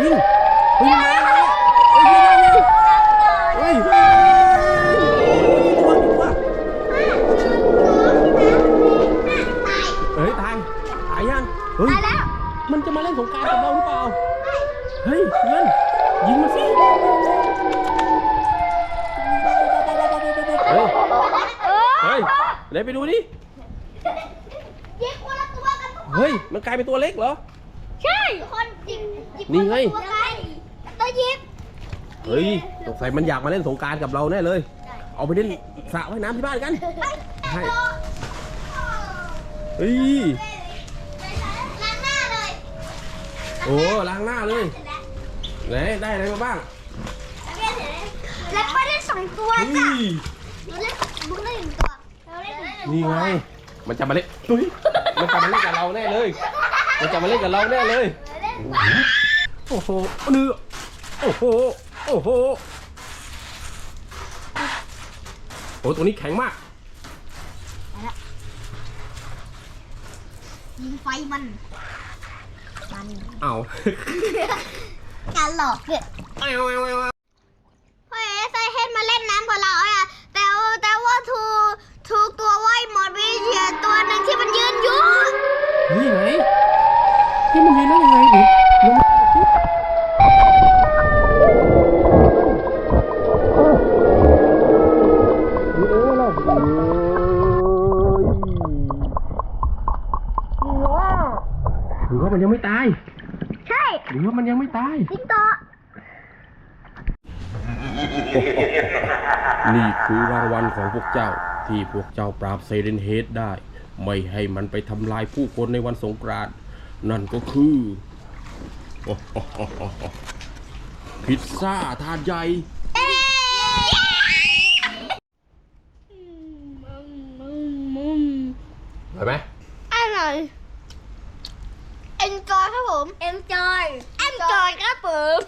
วิ่งวิ่งมาเฮ้ยตายตายยังเฮ้ยมันจะมาเล่นสงการกับเราหรือเปล่าเฮ้ยเพื่นยิงมาสิเฮ้ยเฮ้ยไไปดูดิเฮ้ยมันกลายเป็นตัวเล็กเหรอ คนหยิบหยิบนี่ไงคละตัวกันตัวหยิบเฮ้ยสงสัยมันอยากมาเล่นสงกรารกับเราแน่เลย เอาไปเล่นสระว่ายน้ำที่บ้านกันให้เฮ้ย ล้างหน้าเลยโอ้ล้างหน้าเลยเสร็จแล้วไหนได้อะไรมาบ้างแล้วก็ได้สองตัวเฮ้จ้ะยหนูเล่นบุกได้หนึ่งตัวเราเล่นหนึ่งตัวนี่ไง มันจะมาเล่นเฮ้ยมันจะมาเล่นกับเราแน่เลย มันจะมาเล่นกับเราแน่เลยเราเล่นโอ้โหเนื้อโอ้โห โอ้โห โอ้ตัวนี้แข็งมาก ยิงไฟมัน มัน เอา การหลอกเกิด เอาเอาเอาเอา พ่อเอสไอเฮดมาเล่นน้ำกับเราอะแต่ว่าแต่ว่าทูทูตัวว่ายหมดวิเชียตัวหนึ่งที่มันยืนอยู่ เฮ้ยไหน ที่มันยืนได้ยังไงดิลงหรือว่าหรือว่ามันยังไม่ตาย ใช่หรือว่ามันยังไม่ตายสิงโตนี่คือรางวัลของพวกเจ้าที่พวกเจ้าปราบเซเรนเฮดได้ ไม่ให้มันไปทำลายผู้คนในวันสงกรานต์ นั่นก็คือพิซซ่าถาดใหญ่อรอไหมอร่อยเอ็นจอยครับผมเอ็นจอยเอ็นจอยครับผม